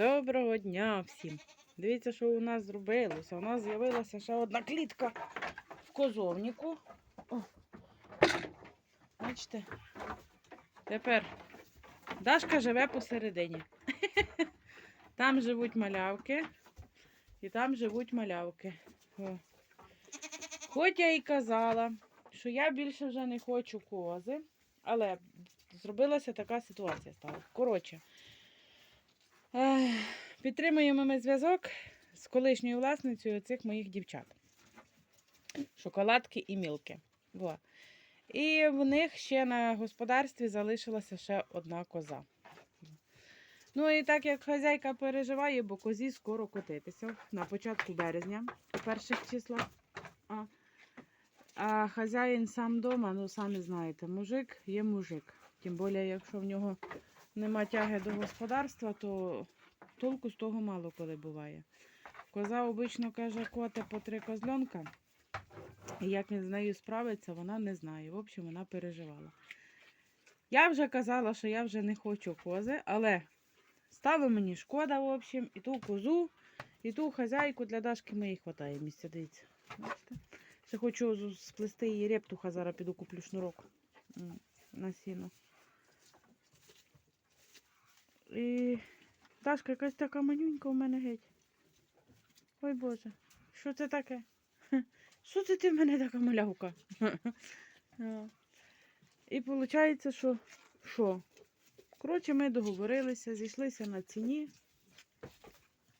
Доброго дня всім. Дивіться, що у нас зробилося. У нас з'явилася ще одна клітка в козовнику. О. Бачите? Тепер Дашка живе посередині. Там живуть малявки. І там живуть малявки. О. Хоч я і казала, що я більше вже не хочу кози, але зробилася така ситуація стала. Коротше, підтримуємо ми зв'язок з колишньою власницею цих моїх дівчат. Шоколадки і мілки. Во. І в них ще на господарстві залишилася ще одна коза. Ну і так як хазяйка переживає, бо козі скоро котитися на початку березня, перших числах. А, а хазяїн сам вдома, ну самі знаєте, мужик є мужик. Тим більше, якщо в нього нема тяги до господарства, то толку з того мало коли буває. Коза обично каже, коте по три козльонка. Як він з нею справиться, вона не знає. В общем, вона переживала. Я вже казала, що я вже не хочу кози, але стало мені шкода, в общем, і ту козу, і ту хазяйку для Дашки моїй хватає місця. Дивіться. Бачите? Ще хочу сплести її рептуха, зараз піду куплю шнурок на сіно. І Дашка якась така манюнька у мене геть. Ой Боже, що це таке? Що це ти в мене така малявка? І виходить, що що? Коротше, ми договорилися, зійшлися на ціні.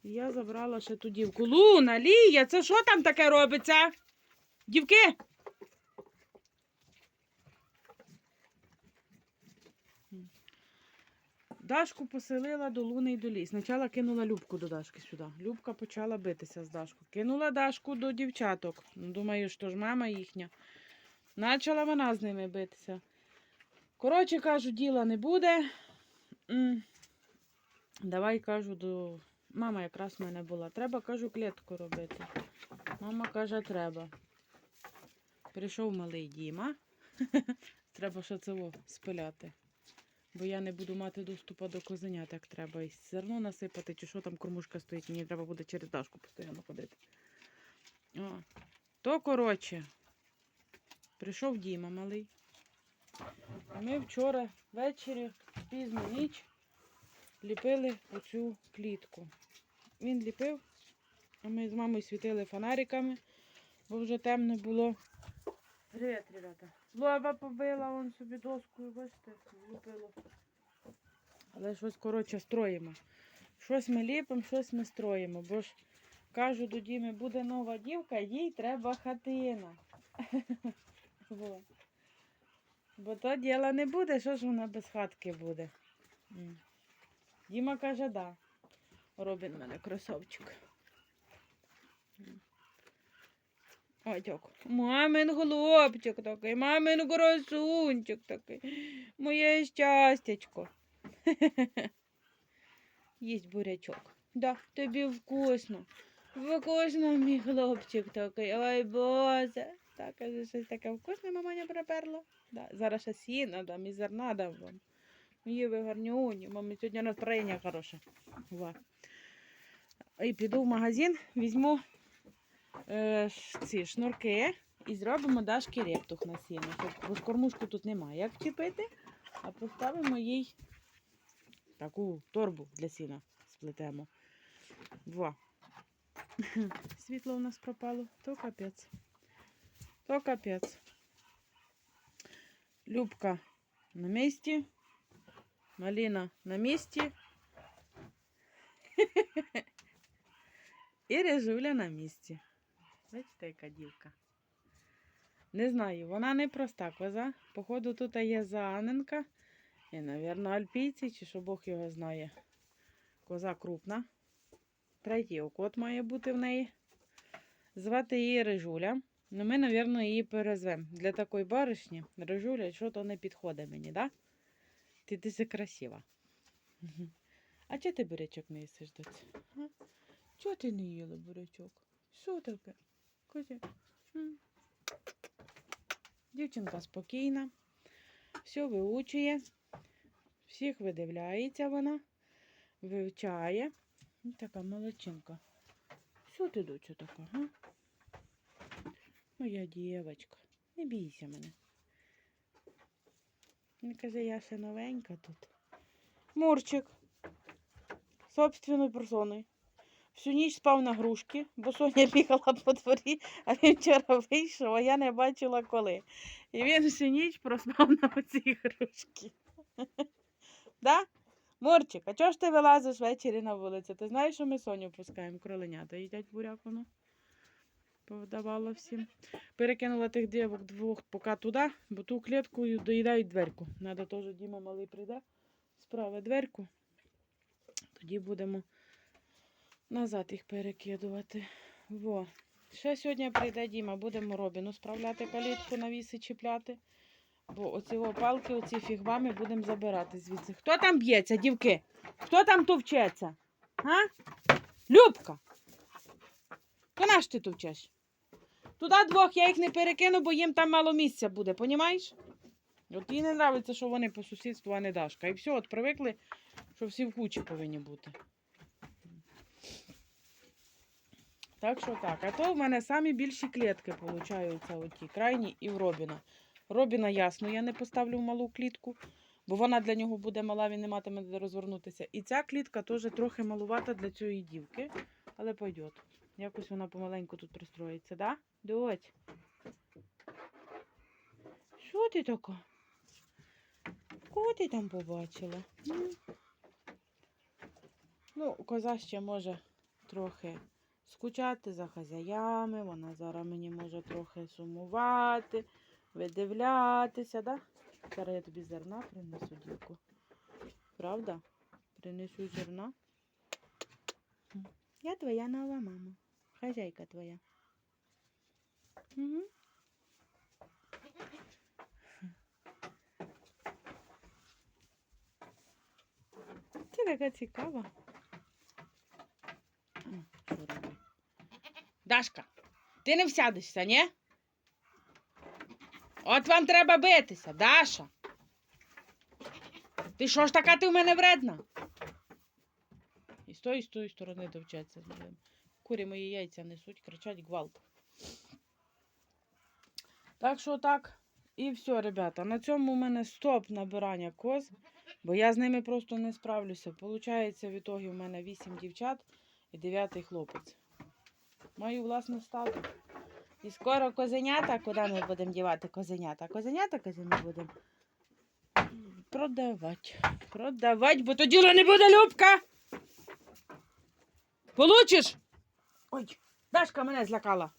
І я забрала ще ту дівку. Луна, Лія, це що там таке робиться? Дівки? Дашку поселила до Луни і до ліс. Спочатку кинула Любку до Дашки сюди. Любка почала битися з Дашкою. Кинула Дашку до дівчаток. Ну, думаю, що ж мама їхня. Почала вона з ними битися. Коротше, кажу, діла не буде. Давай кажу до. Мама якраз в мене була. Треба, кажу, клітку робити. Мама каже, треба. Прийшов малий Діма. Треба ще це спиляти. Бо я не буду мати доступу до козеня, так треба і зерно насипати, чи що там кормушка стоїть, мені треба буде через дашку постійно ходити. О. То коротше, прийшов Діма малий. Ми вчора ввечері, пізно ніч, ліпили оцю клітку. Він ліпив, а ми з мамою світили фонариками, бо вже темно було. Привіт, ребята. Лоба побила, вон собі доскою, бачите, влупило. Але щось, коротше, строїмо. Щось ми ліпимо, щось ми строїмо. Бо ж кажу до Діми, буде нова дівка, їй треба хатина. Бо то діла не буде, що ж вона без хатки буде. Діма каже, да. Робін мене красавчик. Ой. Мамин хлопчик такий, мамин красунчик такий. Моє щастячко. Їсть бурячок. Да, тобі вкусно. Вкусно, мій хлопчик такий. Ой, Боже. Так, каже, щось таке вкусне маманя приперла. Да, зараз ще сіна дам і зерна дам вам. Мої ви гарнюні, мамі сьогодні настроєння хороше. Ва. І піду в магазин, візьму ці шнурки і зробимо Дашки рептух на сіно. Бо ж кормушку тут немає як вчепити, а поставимо їй таку торбу для сіна сплетемо. Во. Світло у нас пропало, то капець. То капець. Любка на місці. Маліна на місці. І Режуля на місці. Бачите, яка дівка. Не знаю, вона не проста коза. Походу, тут є зааненка. І, мабуть, альпійці, чи що Бог його знає. Коза крупна. Третій окот має бути в неї. Звати її Режуля. Ну, ми, мабуть, її перезвемо. Для такої баришні Режуля, що то не підходить мені, да? Ти дуже красива. А чого ти бурячок не їсиш, доць? А? Чого ти не їла бурячок? Що таке? М. Дівчинка спокійна, все виучує, всіх видивляється вона, вивчає. Така молодчинка. Що ти, дочу, така, га? Моя дівочка, не бійся мене. Він каже, я ще новенька тут. Мурчик. Собственною персоною. Всю ніч спав на грушки, бо Соня бігала по дворі, а він вчора вийшов, а я не бачила коли. І він всю ніч проспав на оцій грушки. Да? Мурчик, а чого ж ти вилазиш ввечері на вулицю? Ти знаєш, що ми Соню пускаємо кроленята їдять буряк воно. Повдавала всім. Перекинула тих дівок двох поки туди, бо ту клітку доїдають дверку. Надо теж Діма малий прийде, справа дверку. Тоді будемо назад їх перекидувати. Во. Ще сьогодні прийде будемо Робіну справляти калітку, навіси чіпляти. Бо оці о палки, оці фігвами будемо забирати звідси. Хто там б'ється, дівки? Хто там товчеться? А? Любка! То наш ти товчеш? Туди двох я їх не перекину, бо їм там мало місця буде, понімаєш? От їй не подобається, що вони по сусідству, а не Дашка. І все, от привикли, що всі в кучі повинні бути. Так що так. А то в мене самі більші клітки получаються оті, крайні і в Робіна. Робіна ясно, я не поставлю в малу клітку, бо вона для нього буде мала, він не матиме де розвернутися. І ця клітка теж трохи малувата для цієї дівки, але пойдет. Якось вона помаленьку тут пристроїться, да? Дочь. Що ти така? Кого ти там побачила? Ну, коза ще може трохи скучати за хазяями, вона зараз мені може трохи сумувати, видивлятися, да? Зараз я тобі зерна принесу, дівку. Правда? Принесу зерна. Я твоя нова мама. Хазяйка твоя. Угу. Ти така цікава. А, що робить? Дашка, ти не всядешся, ні? От вам треба битися, Даша. Ти що ж така ти в мене вредна? І з тої, з тої сторони довчаться. Курі мої яйця несуть, кричать гвалт. Так що так. І все, ребята. На цьому у мене стоп набирання коз, бо я з ними просто не справлюся. Получається, в ітогі у мене 8 дівчат і 9 хлопець. Маю власне стадо. І скоро козенята, куди ми будемо дівати козенята? Козенята, каже, ми будемо продавати. Продавати, бо то діло не буде, Любка. Получиш? Ой, Дашка мене злякала.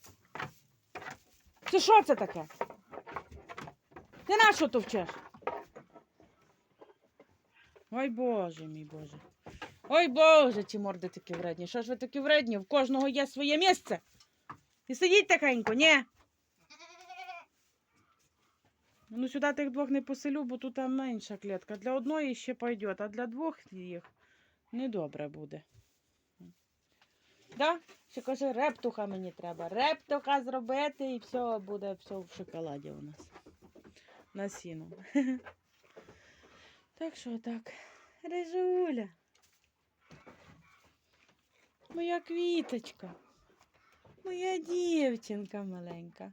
Це що це таке? Ти на що товчеш? Ой Боже мій Боже. Ой Боже, ці морди такі вредні. Що ж ви такі вредні? В кожного є своє місце. І сидіть тихенько, ні. Ну, сюди тих двох не поселю, бо тут там менша клітка. Для одної ще пойде, а для двох їх недобре буде. Да? Ще каже, рептуха мені треба. Рептуха зробити і все буде все в шоколаді у нас. На сіну. Так що так. Режуля. Моя квіточка. Моя дівчинка маленька.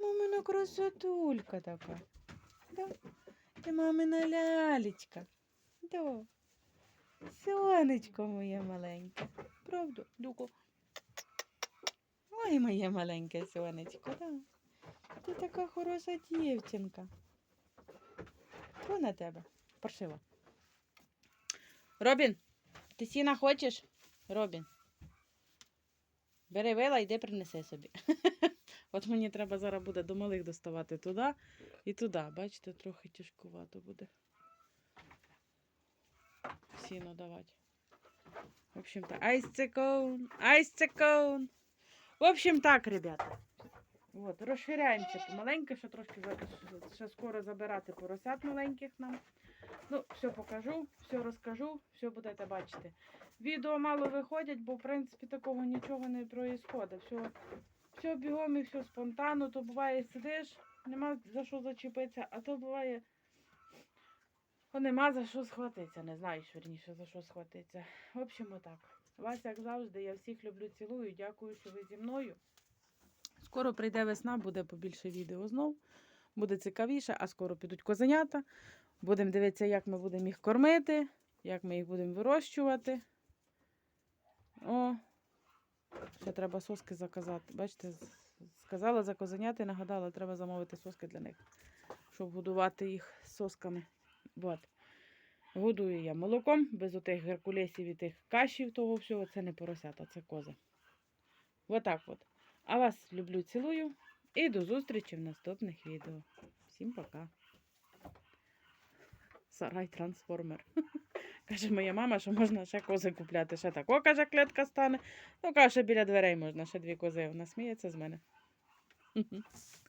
Мамина красотулька така. Да? Ти мамина лялечка. Да. Сонечко моє маленьке. Правда, Дуко? Ой, моє маленьке сонечко, да. Ти така хороша дівчинка. Тьфу на тебе, паршива. Робін, ти сіна хочеш? Робін. Бери вила, йди принеси собі. От мені треба зараз буде до малих доставати туди і туди. Бачите, трохи тяжкувато буде. Сіно давати. В общем так, айсцекоун, айсцекоун. В общем так, ребята. От, розширяємося помаленьку, ще трошки ще скоро забирати поросят маленьких нам. Ну, все покажу, все розкажу, все будете бачити. Відео мало виходять, бо в принципі такого нічого не проїсходить. Все, все бігом і все спонтанно. То буває сидиш, нема за що зачепитися, а то буває О, нема за що схватитися, не знаю, вірніше, за що схватитися. В общем, отак. Вас, як завжди, я всіх люблю, цілую. Дякую, що ви зі мною. Скоро прийде весна, буде побільше відео знов. Буде цікавіше, а скоро підуть козенята. Будемо дивитися, як ми будемо їх кормити, як ми їх будемо вирощувати. О, ще треба соски заказати. Бачите, сказала за козеняти, нагадала, треба замовити соски для них, щоб годувати їх сосками. От. Годую я молоком, без отих геркулесів і тих кашів, того всього. Це не поросята, це кози. Отак от. А вас люблю, цілую. І до зустрічі в наступних відео. Всім пока. Сарай трансформер. Каже моя мама, що можна ще кози купляти. Ще тако, каже, клетка стане. Ну, каже, біля дверей можна ще дві кози. Вона сміється з мене.